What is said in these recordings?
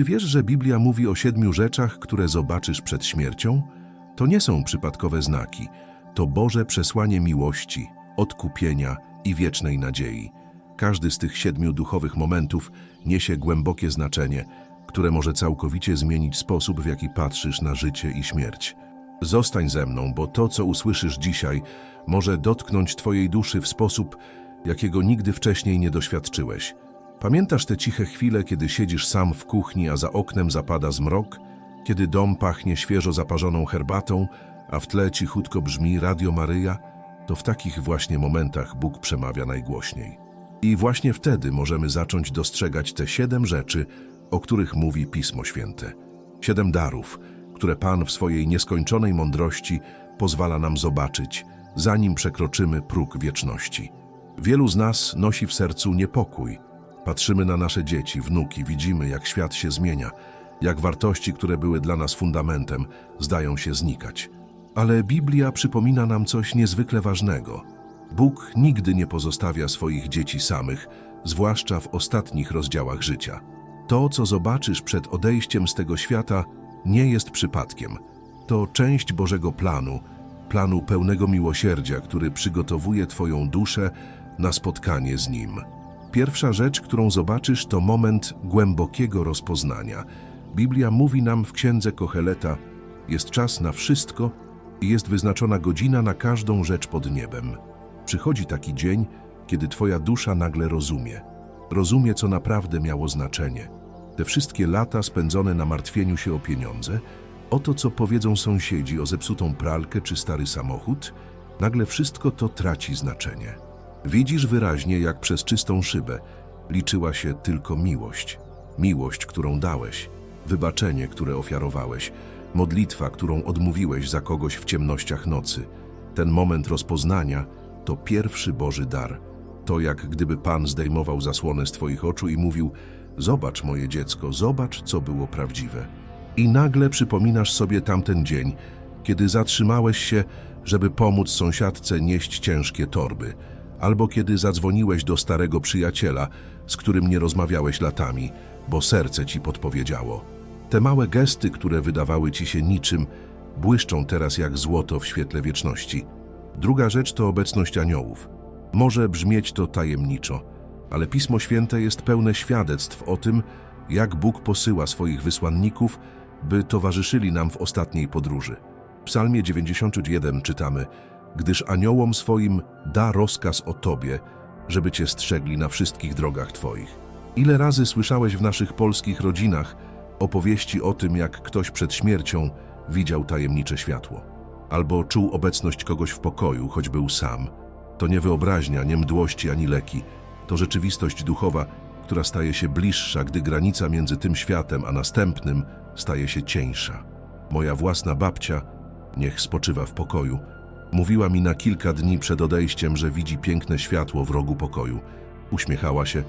Czy wiesz, że Biblia mówi o siedmiu rzeczach, które zobaczysz przed śmiercią? To nie są przypadkowe znaki. To Boże przesłanie miłości, odkupienia i wiecznej nadziei. Każdy z tych siedmiu duchowych momentów niesie głębokie znaczenie, które może całkowicie zmienić sposób, w jaki patrzysz na życie i śmierć. Zostań ze mną, bo to, co usłyszysz dzisiaj, może dotknąć Twojej duszy w sposób, jakiego nigdy wcześniej nie doświadczyłeś. Pamiętasz te ciche chwile, kiedy siedzisz sam w kuchni, a za oknem zapada zmrok? Kiedy dom pachnie świeżo zaparzoną herbatą, a w tle cichutko brzmi Radio Maryja? To w takich właśnie momentach Bóg przemawia najgłośniej. I właśnie wtedy możemy zacząć dostrzegać te siedem rzeczy, o których mówi Pismo Święte. Siedem darów, które Pan w swojej nieskończonej mądrości pozwala nam zobaczyć, zanim przekroczymy próg wieczności. Wielu z nas nosi w sercu niepokój. Patrzymy na nasze dzieci, wnuki, widzimy, jak świat się zmienia, jak wartości, które były dla nas fundamentem, zdają się znikać. Ale Biblia przypomina nam coś niezwykle ważnego. Bóg nigdy nie pozostawia swoich dzieci samych, zwłaszcza w ostatnich rozdziałach życia. To, co zobaczysz przed odejściem z tego świata, nie jest przypadkiem. To część Bożego planu, planu pełnego miłosierdzia, który przygotowuje Twoją duszę na spotkanie z Nim. Pierwsza rzecz, którą zobaczysz, to moment głębokiego rozpoznania. Biblia mówi nam w księdze Koheleta: Jest czas na wszystko i jest wyznaczona godzina na każdą rzecz pod niebem. Przychodzi taki dzień, kiedy Twoja dusza nagle rozumie. Rozumie, co naprawdę miało znaczenie. Te wszystkie lata spędzone na martwieniu się o pieniądze, o to, co powiedzą sąsiedzi o zepsutą pralkę czy stary samochód, nagle wszystko to traci znaczenie. Widzisz wyraźnie, jak przez czystą szybę liczyła się tylko miłość. Miłość, którą dałeś, wybaczenie, które ofiarowałeś, modlitwa, którą odmówiłeś za kogoś w ciemnościach nocy. Ten moment rozpoznania to pierwszy Boży dar. To jak gdyby Pan zdejmował zasłonę z Twoich oczu i mówił: Zobacz, moje dziecko, zobacz, co było prawdziwe. I nagle przypominasz sobie tamten dzień, kiedy zatrzymałeś się, żeby pomóc sąsiadce nieść ciężkie torby, albo kiedy zadzwoniłeś do starego przyjaciela, z którym nie rozmawiałeś latami, bo serce ci podpowiedziało. Te małe gesty, które wydawały ci się niczym, błyszczą teraz jak złoto w świetle wieczności. Druga rzecz to obecność aniołów. Może brzmieć to tajemniczo, ale Pismo Święte jest pełne świadectw o tym, jak Bóg posyła swoich wysłanników, by towarzyszyli nam w ostatniej podróży. W Psalmie 91 czytamy: Gdyż aniołom swoim da rozkaz o Tobie, żeby Cię strzegli na wszystkich drogach Twoich. Ile razy słyszałeś w naszych polskich rodzinach opowieści o tym, jak ktoś przed śmiercią widział tajemnicze światło, albo czuł obecność kogoś w pokoju, choć był sam. To nie wyobraźnia, nie mdłości ani leki, to rzeczywistość duchowa, która staje się bliższa, gdy granica między tym światem a następnym staje się cieńsza. Moja własna babcia, niech spoczywa w pokoju, mówiła mi na kilka dni przed odejściem, że widzi piękne światło w rogu pokoju. Uśmiechała się,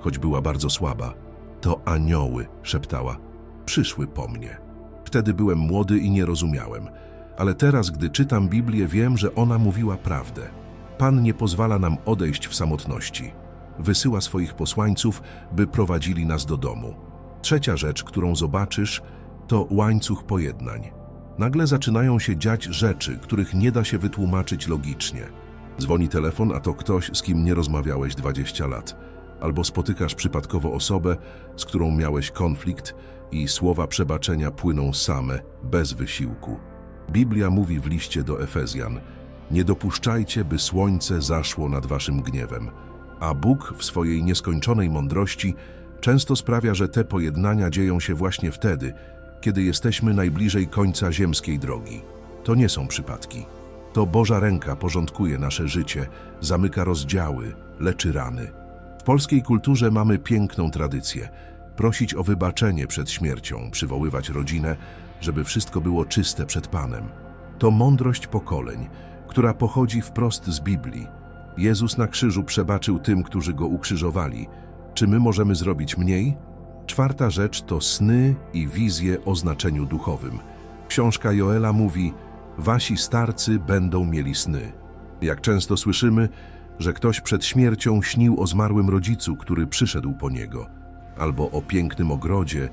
choć była bardzo słaba. To anioły, szeptała. Przyszły po mnie. Wtedy byłem młody i nie rozumiałem, ale teraz, gdy czytam Biblię, wiem, że ona mówiła prawdę. Pan nie pozwala nam odejść w samotności. Wysyła swoich posłańców, by prowadzili nas do domu. Trzecia rzecz, którą zobaczysz, to łańcuch pojednań. Nagle zaczynają się dziać rzeczy, których nie da się wytłumaczyć logicznie. Dzwoni telefon, a to ktoś, z kim nie rozmawiałeś 20 lat. Albo spotykasz przypadkowo osobę, z którą miałeś konflikt i słowa przebaczenia płyną same, bez wysiłku. Biblia mówi w liście do Efezjan: Nie dopuszczajcie, by słońce zaszło nad waszym gniewem. A Bóg w swojej nieskończonej mądrości często sprawia, że te pojednania dzieją się właśnie wtedy, kiedy jesteśmy najbliżej końca ziemskiej drogi. To nie są przypadki. To Boża ręka porządkuje nasze życie, zamyka rozdziały, leczy rany. W polskiej kulturze mamy piękną tradycję. Prosić o wybaczenie przed śmiercią, przywoływać rodzinę, żeby wszystko było czyste przed Panem. To mądrość pokoleń, która pochodzi wprost z Biblii. Jezus na krzyżu przebaczył tym, którzy Go ukrzyżowali. Czy my możemy zrobić mniej? Czwarta rzecz to sny i wizje o znaczeniu duchowym. Książka Joela mówi, wasi starcy będą mieli sny. Jak często słyszymy, że ktoś przed śmiercią śnił o zmarłym rodzicu, który przyszedł po niego, albo o pięknym ogrodzie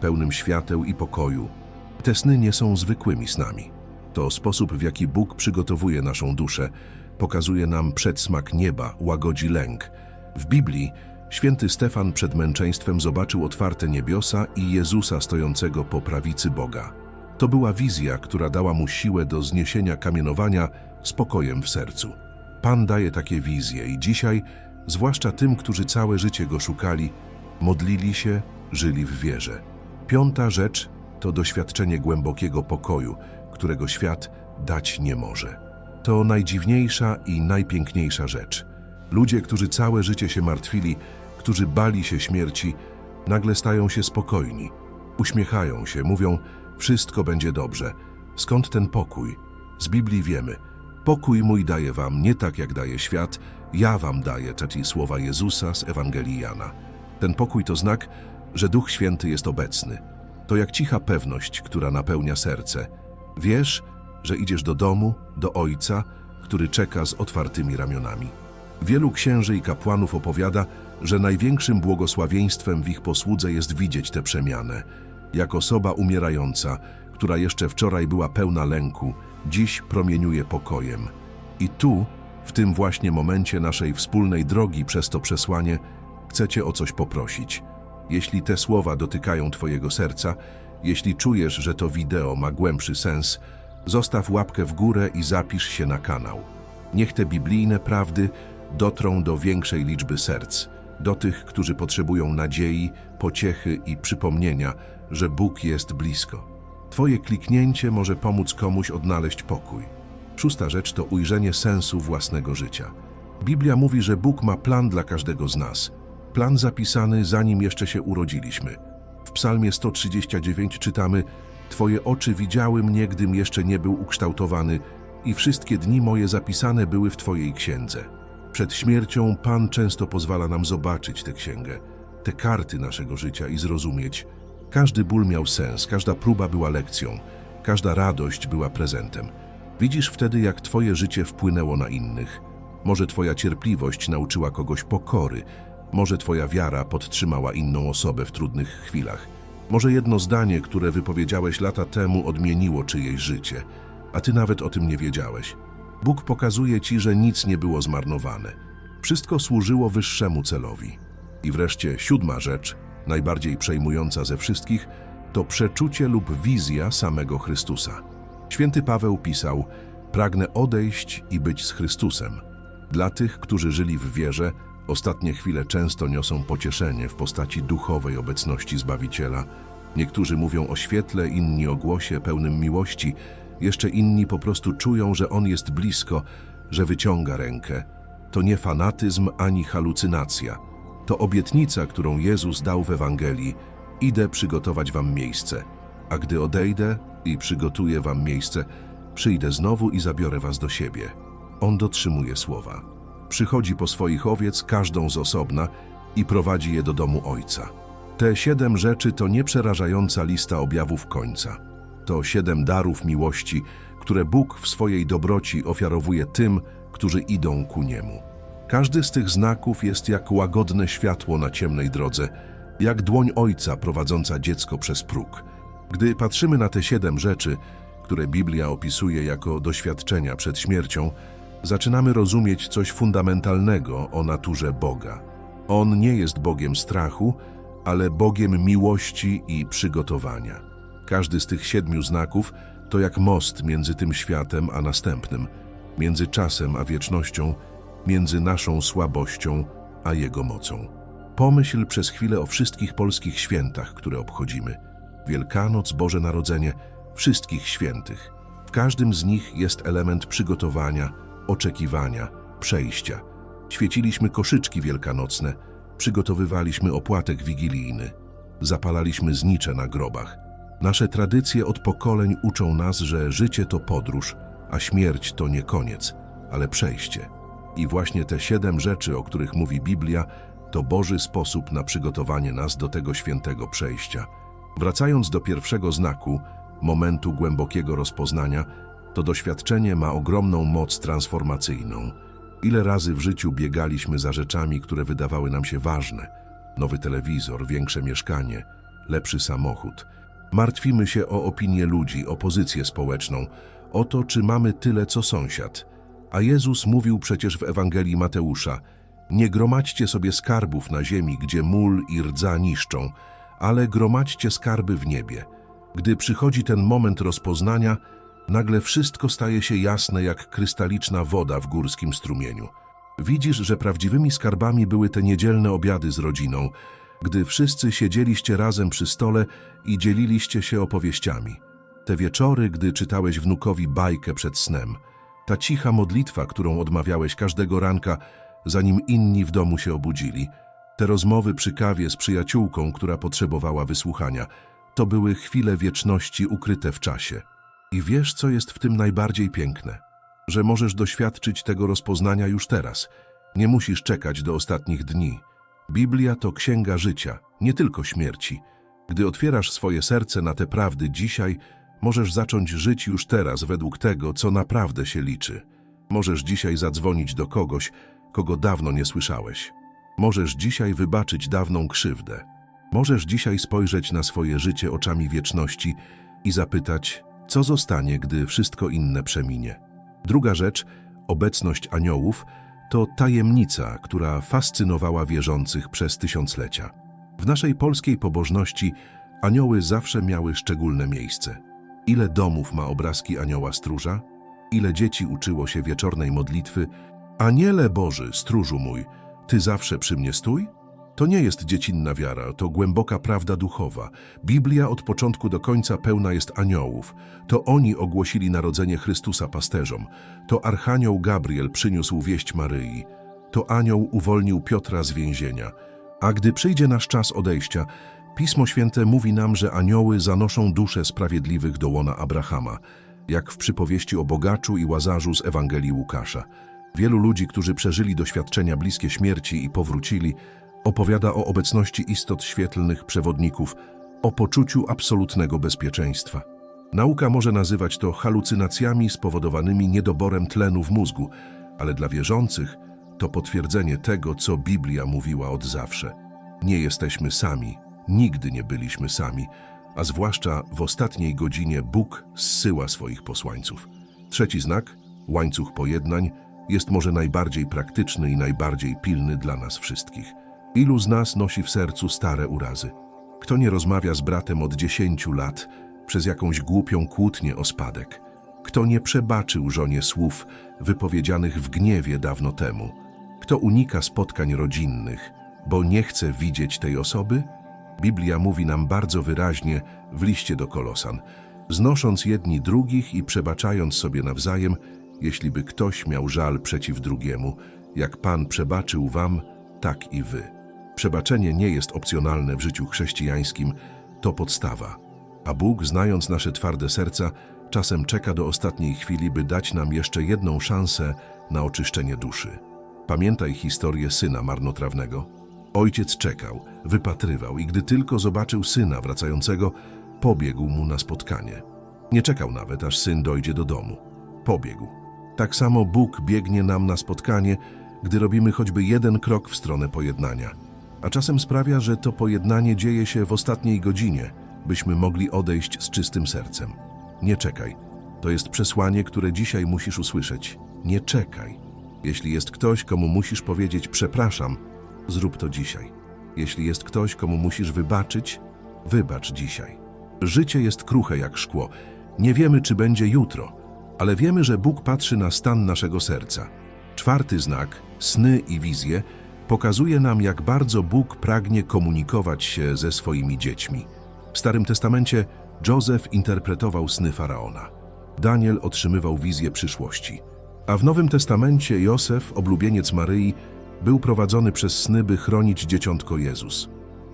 pełnym świateł i pokoju. Te sny nie są zwykłymi snami. To sposób, w jaki Bóg przygotowuje naszą duszę, pokazuje nam przedsmak nieba, łagodzi lęk. W Biblii święty Stefan przed męczeństwem zobaczył otwarte niebiosa i Jezusa stojącego po prawicy Boga. To była wizja, która dała mu siłę do zniesienia kamienowania spokojem w sercu. Pan daje takie wizje i dzisiaj, zwłaszcza tym, którzy całe życie Go szukali, modlili się, żyli w wierze. Piąta rzecz to doświadczenie głębokiego pokoju, którego świat dać nie może. To najdziwniejsza i najpiękniejsza rzecz. Ludzie, którzy całe życie się martwili, którzy bali się śmierci, nagle stają się spokojni. Uśmiechają się, mówią: Wszystko będzie dobrze. Skąd ten pokój? Z Biblii wiemy: Pokój mój daję wam, nie tak jak daje świat, ja wam daję, czyli słowa Jezusa z Ewangelii Jana. Ten pokój to znak, że Duch Święty jest obecny. To jak cicha pewność, która napełnia serce. Wiesz, że idziesz do domu, do Ojca, który czeka z otwartymi ramionami. Wielu księży i kapłanów opowiada, że największym błogosławieństwem w ich posłudze jest widzieć tę przemianę. Jak osoba umierająca, która jeszcze wczoraj była pełna lęku, dziś promieniuje pokojem. I tu, w tym właśnie momencie naszej wspólnej drogi przez to przesłanie, chcę Cię o coś poprosić. Jeśli te słowa dotykają Twojego serca, jeśli czujesz, że to wideo ma głębszy sens, zostaw łapkę w górę i zapisz się na kanał. Niech te biblijne prawdy dotrą do większej liczby serc, do tych, którzy potrzebują nadziei, pociechy i przypomnienia, że Bóg jest blisko. Twoje kliknięcie może pomóc komuś odnaleźć pokój. Szósta rzecz to ujrzenie sensu własnego życia. Biblia mówi, że Bóg ma plan dla każdego z nas. Plan zapisany zanim jeszcze się urodziliśmy. W Psalmie 139 czytamy: Twoje oczy widziały mnie, gdym jeszcze nie był ukształtowany, i wszystkie dni moje zapisane były w Twojej księdze. Przed śmiercią Pan często pozwala nam zobaczyć tę księgę, te karty naszego życia i zrozumieć. Każdy ból miał sens, każda próba była lekcją, każda radość była prezentem. Widzisz wtedy, jak Twoje życie wpłynęło na innych. Może Twoja cierpliwość nauczyła kogoś pokory, może Twoja wiara podtrzymała inną osobę w trudnych chwilach. Może jedno zdanie, które wypowiedziałeś lata temu, odmieniło czyjeś życie, a Ty nawet o tym nie wiedziałeś. Bóg pokazuje Ci, że nic nie było zmarnowane. Wszystko służyło wyższemu celowi. I wreszcie siódma rzecz, najbardziej przejmująca ze wszystkich, to przeczucie lub wizja samego Chrystusa. Święty Paweł pisał: Pragnę odejść i być z Chrystusem. Dla tych, którzy żyli w wierze, ostatnie chwile często niosą pocieszenie w postaci duchowej obecności Zbawiciela. Niektórzy mówią o świetle, inni o głosie pełnym miłości, jeszcze inni po prostu czują, że On jest blisko, że wyciąga rękę. To nie fanatyzm ani halucynacja. To obietnica, którą Jezus dał w Ewangelii. Idę przygotować wam miejsce, a gdy odejdę i przygotuję wam miejsce, przyjdę znowu i zabiorę was do siebie. On dotrzymuje słowa. Przychodzi po swoich owiec, każdą z osobna, i prowadzi je do domu Ojca. Te siedem rzeczy to nieprzerażająca lista objawów końca. To siedem darów miłości, które Bóg w swojej dobroci ofiarowuje tym, którzy idą ku Niemu. Każdy z tych znaków jest jak łagodne światło na ciemnej drodze, jak dłoń ojca prowadząca dziecko przez próg. Gdy patrzymy na te siedem rzeczy, które Biblia opisuje jako doświadczenia przed śmiercią, zaczynamy rozumieć coś fundamentalnego o naturze Boga. On nie jest Bogiem strachu, ale Bogiem miłości i przygotowania. Każdy z tych siedmiu znaków to jak most między tym światem a następnym, między czasem a wiecznością, między naszą słabością a Jego mocą. Pomyśl przez chwilę o wszystkich polskich świętach, które obchodzimy. Wielkanoc, Boże Narodzenie, wszystkich świętych. W każdym z nich jest element przygotowania, oczekiwania, przejścia. Świeciliśmy koszyczki wielkanocne, przygotowywaliśmy opłatek wigilijny, zapalaliśmy znicze na grobach. Nasze tradycje od pokoleń uczą nas, że życie to podróż, a śmierć to nie koniec, ale przejście. I właśnie te siedem rzeczy, o których mówi Biblia, to Boży sposób na przygotowanie nas do tego świętego przejścia. Wracając do pierwszego znaku, momentu głębokiego rozpoznania, to doświadczenie ma ogromną moc transformacyjną. Ile razy w życiu biegaliśmy za rzeczami, które wydawały nam się ważne? Nowy telewizor, większe mieszkanie, lepszy samochód. Martwimy się o opinię ludzi, o pozycję społeczną, o to, czy mamy tyle co sąsiad. A Jezus mówił przecież w Ewangelii Mateusza: Nie gromadźcie sobie skarbów na ziemi, gdzie mól i rdza niszczą, ale gromadźcie skarby w niebie. Gdy przychodzi ten moment rozpoznania, nagle wszystko staje się jasne jak krystaliczna woda w górskim strumieniu. Widzisz, że prawdziwymi skarbami były te niedzielne obiady z rodziną, gdy wszyscy siedzieliście razem przy stole i dzieliliście się opowieściami. Te wieczory, gdy czytałeś wnukowi bajkę przed snem. Ta cicha modlitwa, którą odmawiałeś każdego ranka, zanim inni w domu się obudzili. Te rozmowy przy kawie z przyjaciółką, która potrzebowała wysłuchania. To były chwile wieczności ukryte w czasie. I wiesz, co jest w tym najbardziej piękne? Że możesz doświadczyć tego rozpoznania już teraz. Nie musisz czekać do ostatnich dni. Biblia to księga życia, nie tylko śmierci. Gdy otwierasz swoje serce na te prawdy dzisiaj, możesz zacząć żyć już teraz według tego, co naprawdę się liczy. Możesz dzisiaj zadzwonić do kogoś, kogo dawno nie słyszałeś. Możesz dzisiaj wybaczyć dawną krzywdę. Możesz dzisiaj spojrzeć na swoje życie oczami wieczności i zapytać, co zostanie, gdy wszystko inne przeminie. Druga rzecz, obecność aniołów, to tajemnica, która fascynowała wierzących przez tysiąclecia. W naszej polskiej pobożności anioły zawsze miały szczególne miejsce. Ile domów ma obrazki anioła stróża? Ile dzieci uczyło się wieczornej modlitwy Aniele Boży, stróżu mój, Ty zawsze przy mnie stój? To nie jest dziecinna wiara, to głęboka prawda duchowa. Biblia od początku do końca pełna jest aniołów. To oni ogłosili narodzenie Chrystusa pasterzom. To archanioł Gabriel przyniósł wieść Maryi. To anioł uwolnił Piotra z więzienia. A gdy przyjdzie nasz czas odejścia, Pismo Święte mówi nam, że anioły zanoszą dusze sprawiedliwych do łona Abrahama, jak w przypowieści o bogaczu i łazarzu z Ewangelii Łukasza. Wielu ludzi, którzy przeżyli doświadczenia bliskie śmierci i powrócili, opowiada o obecności istot świetlnych przewodników, o poczuciu absolutnego bezpieczeństwa. Nauka może nazywać to halucynacjami spowodowanymi niedoborem tlenu w mózgu, ale dla wierzących to potwierdzenie tego, co Biblia mówiła od zawsze. Nie jesteśmy sami, nigdy nie byliśmy sami, a zwłaszcza w ostatniej godzinie Bóg zsyła swoich posłańców. Trzeci znak, łańcuch pojednań, jest może najbardziej praktyczny i najbardziej pilny dla nas wszystkich. Ilu z nas nosi w sercu stare urazy? Kto nie rozmawia z bratem od dziesięciu lat przez jakąś głupią kłótnię o spadek? Kto nie przebaczył żonie słów wypowiedzianych w gniewie dawno temu? Kto unika spotkań rodzinnych, bo nie chce widzieć tej osoby? Biblia mówi nam bardzo wyraźnie w liście do Kolosan, znosząc jedni drugich i przebaczając sobie nawzajem, jeśli by ktoś miał żal przeciw drugiemu, jak Pan przebaczył wam, tak i wy. Przebaczenie nie jest opcjonalne w życiu chrześcijańskim, to podstawa. A Bóg, znając nasze twarde serca, czasem czeka do ostatniej chwili, by dać nam jeszcze jedną szansę na oczyszczenie duszy. Pamiętaj historię syna marnotrawnego? Ojciec czekał, wypatrywał i gdy tylko zobaczył syna wracającego, pobiegł mu na spotkanie. Nie czekał nawet, aż syn dojdzie do domu. Pobiegł. Tak samo Bóg biegnie nam na spotkanie, gdy robimy choćby jeden krok w stronę pojednania. A czasem sprawia, że to pojednanie dzieje się w ostatniej godzinie, byśmy mogli odejść z czystym sercem. Nie czekaj. To jest przesłanie, które dzisiaj musisz usłyszeć. Nie czekaj. Jeśli jest ktoś, komu musisz powiedzieć przepraszam, zrób to dzisiaj. Jeśli jest ktoś, komu musisz wybaczyć, wybacz dzisiaj. Życie jest kruche jak szkło. Nie wiemy, czy będzie jutro, ale wiemy, że Bóg patrzy na stan naszego serca. Czwarty znak, sny i wizje, pokazuje nam, jak bardzo Bóg pragnie komunikować się ze swoimi dziećmi. W Starym Testamencie Józef interpretował sny faraona. Daniel otrzymywał wizję przyszłości. A w Nowym Testamencie Józef, oblubieniec Maryi, był prowadzony przez sny, by chronić dzieciątko Jezus.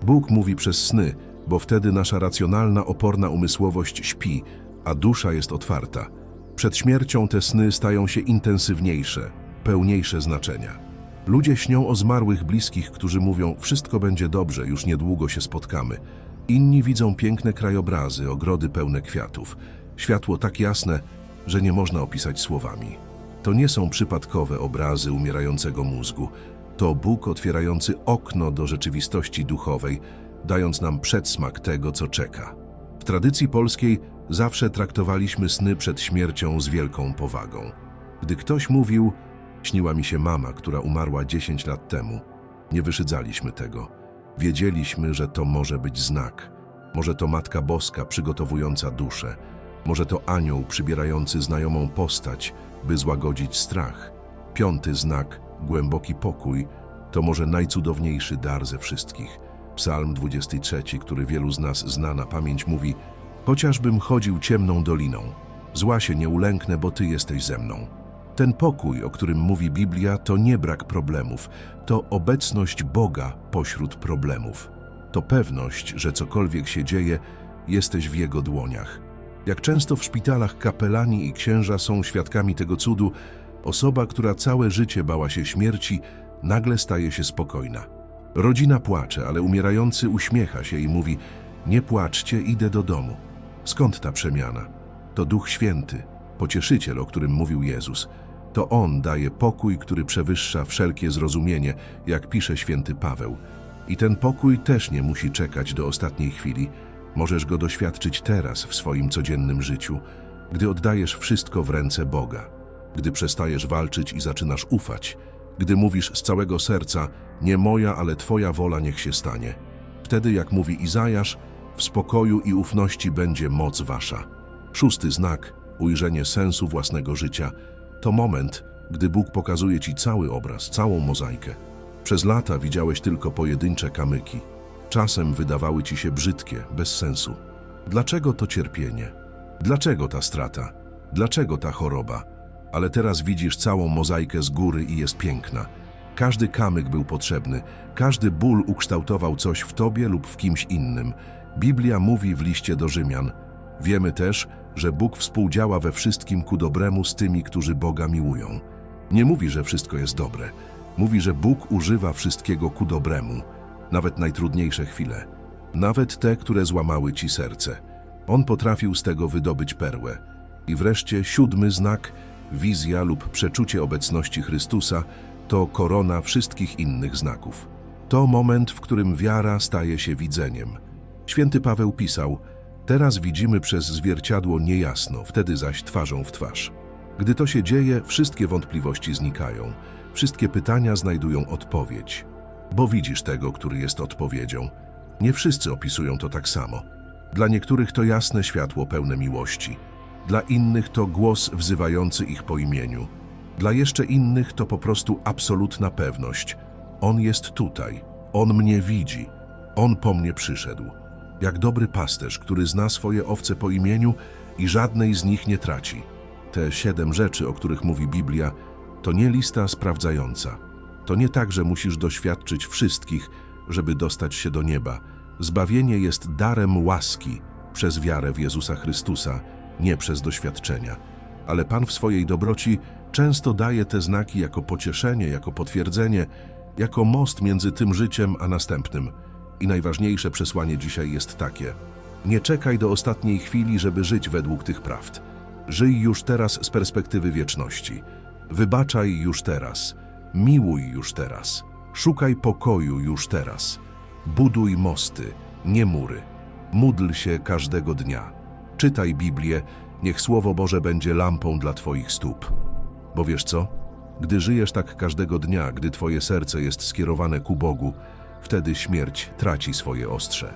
Bóg mówi przez sny, bo wtedy nasza racjonalna, oporna umysłowość śpi, a dusza jest otwarta. Przed śmiercią te sny stają się intensywniejsze, pełniejsze znaczenia. Ludzie śnią o zmarłych bliskich, którzy mówią: Wszystko będzie dobrze, już niedługo się spotkamy. Inni widzą piękne krajobrazy, ogrody pełne kwiatów, światło tak jasne, że nie można opisać słowami. To nie są przypadkowe obrazy umierającego mózgu, to Bóg otwierający okno do rzeczywistości duchowej, dając nam przedsmak tego, co czeka. W tradycji polskiej zawsze traktowaliśmy sny przed śmiercią z wielką powagą. Gdy ktoś mówił, śniła mi się mama, która umarła 10 lat temu, nie wyszydzaliśmy tego. Wiedzieliśmy, że to może być znak. Może to Matka Boska przygotowująca duszę. Może to anioł przybierający znajomą postać, by złagodzić strach. Piąty znak, głęboki pokój, to może najcudowniejszy dar ze wszystkich. Psalm 23, który wielu z nas zna na pamięć, mówi Chociażbym chodził ciemną doliną, zła się nie ulęknę, bo Ty jesteś ze mną. Ten pokój, o którym mówi Biblia, to nie brak problemów, to obecność Boga pośród problemów. To pewność, że cokolwiek się dzieje, jesteś w Jego dłoniach. Jak często w szpitalach kapelani i księża są świadkami tego cudu, osoba, która całe życie bała się śmierci, nagle staje się spokojna. Rodzina płacze, ale umierający uśmiecha się i mówi: Nie płaczcie, idę do domu. Skąd ta przemiana? To Duch Święty, pocieszyciel, o którym mówił Jezus. To On daje pokój, który przewyższa wszelkie zrozumienie, jak pisze święty Paweł. I ten pokój też nie musi czekać do ostatniej chwili. Możesz go doświadczyć teraz w swoim codziennym życiu, gdy oddajesz wszystko w ręce Boga, gdy przestajesz walczyć i zaczynasz ufać, gdy mówisz z całego serca: Nie moja, ale Twoja wola niech się stanie. Wtedy, jak mówi Izajasz, w spokoju i ufności będzie moc wasza. Szósty znak, ujrzenie sensu własnego życia, to moment, gdy Bóg pokazuje ci cały obraz, całą mozaikę. Przez lata widziałeś tylko pojedyncze kamyki. Czasem wydawały ci się brzydkie, bez sensu. Dlaczego to cierpienie? Dlaczego ta strata? Dlaczego ta choroba? Ale teraz widzisz całą mozaikę z góry i jest piękna. Każdy kamyk był potrzebny, każdy ból ukształtował coś w tobie lub w kimś innym. Biblia mówi w liście do Rzymian: Wiemy też, że Bóg współdziała we wszystkim ku dobremu z tymi, którzy Boga miłują. Nie mówi, że wszystko jest dobre. Mówi, że Bóg używa wszystkiego ku dobremu, nawet najtrudniejsze chwile, nawet te, które złamały ci serce. On potrafił z tego wydobyć perłę. I wreszcie siódmy znak, wizja lub przeczucie obecności Chrystusa, to korona wszystkich innych znaków. To moment, w którym wiara staje się widzeniem. Święty Paweł pisał: Teraz widzimy przez zwierciadło niejasno, wtedy zaś twarzą w twarz. Gdy to się dzieje, wszystkie wątpliwości znikają, wszystkie pytania znajdują odpowiedź. Bo widzisz tego, który jest odpowiedzią. Nie wszyscy opisują to tak samo. Dla niektórych to jasne światło pełne miłości, dla innych to głos wzywający ich po imieniu, dla jeszcze innych to po prostu absolutna pewność. On jest tutaj, on mnie widzi, on po mnie przyszedł. Jak dobry pasterz, który zna swoje owce po imieniu i żadnej z nich nie traci. Te siedem rzeczy, o których mówi Biblia, to nie lista sprawdzająca. To nie tak, że musisz doświadczyć wszystkich, żeby dostać się do nieba. Zbawienie jest darem łaski przez wiarę w Jezusa Chrystusa, nie przez doświadczenia. Ale Pan w swojej dobroci często daje te znaki jako pocieszenie, jako potwierdzenie, jako most między tym życiem a następnym. I najważniejsze przesłanie dzisiaj jest takie: nie czekaj do ostatniej chwili, żeby żyć według tych prawd. Żyj już teraz z perspektywy wieczności. Wybaczaj już teraz. Miłuj już teraz. Szukaj pokoju już teraz. Buduj mosty, nie mury. Módl się każdego dnia. Czytaj Biblię, niech Słowo Boże będzie lampą dla Twoich stóp. Bo wiesz co? Gdy żyjesz tak każdego dnia, gdy Twoje serce jest skierowane ku Bogu, wtedy śmierć traci swoje ostrze.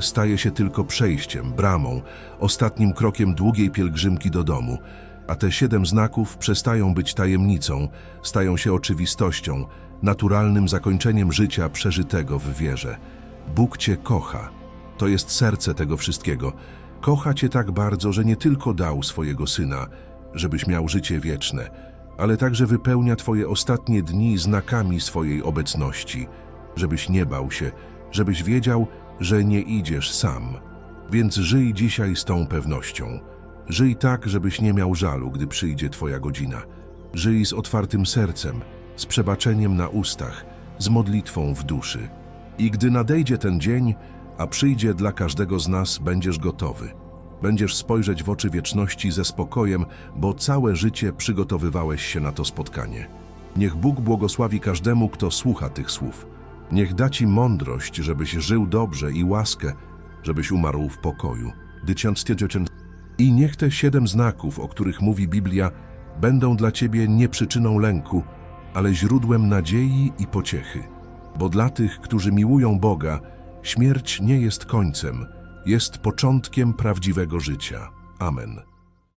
Staje się tylko przejściem, bramą, ostatnim krokiem długiej pielgrzymki do domu, a te siedem znaków przestają być tajemnicą, stają się oczywistością, naturalnym zakończeniem życia przeżytego w wierze. Bóg Cię kocha. To jest serce tego wszystkiego. Kocha Cię tak bardzo, że nie tylko dał swojego Syna, żebyś miał życie wieczne, ale także wypełnia Twoje ostatnie dni znakami swojej obecności, żebyś nie bał się, żebyś wiedział, że nie idziesz sam. Więc żyj dzisiaj z tą pewnością. Żyj tak, żebyś nie miał żalu, gdy przyjdzie Twoja godzina. Żyj z otwartym sercem, z przebaczeniem na ustach, z modlitwą w duszy. I gdy nadejdzie ten dzień, a przyjdzie dla każdego z nas, będziesz gotowy. Będziesz spojrzeć w oczy wieczności ze spokojem, bo całe życie przygotowywałeś się na to spotkanie. Niech Bóg błogosławi każdemu, kto słucha tych słów. Niech da ci mądrość, żebyś żył dobrze i łaskę, żebyś umarł w pokoju. I niech te siedem znaków, o których mówi Biblia, będą dla ciebie nie przyczyną lęku, ale źródłem nadziei i pociechy. Bo dla tych, którzy miłują Boga, śmierć nie jest końcem, jest początkiem prawdziwego życia. Amen.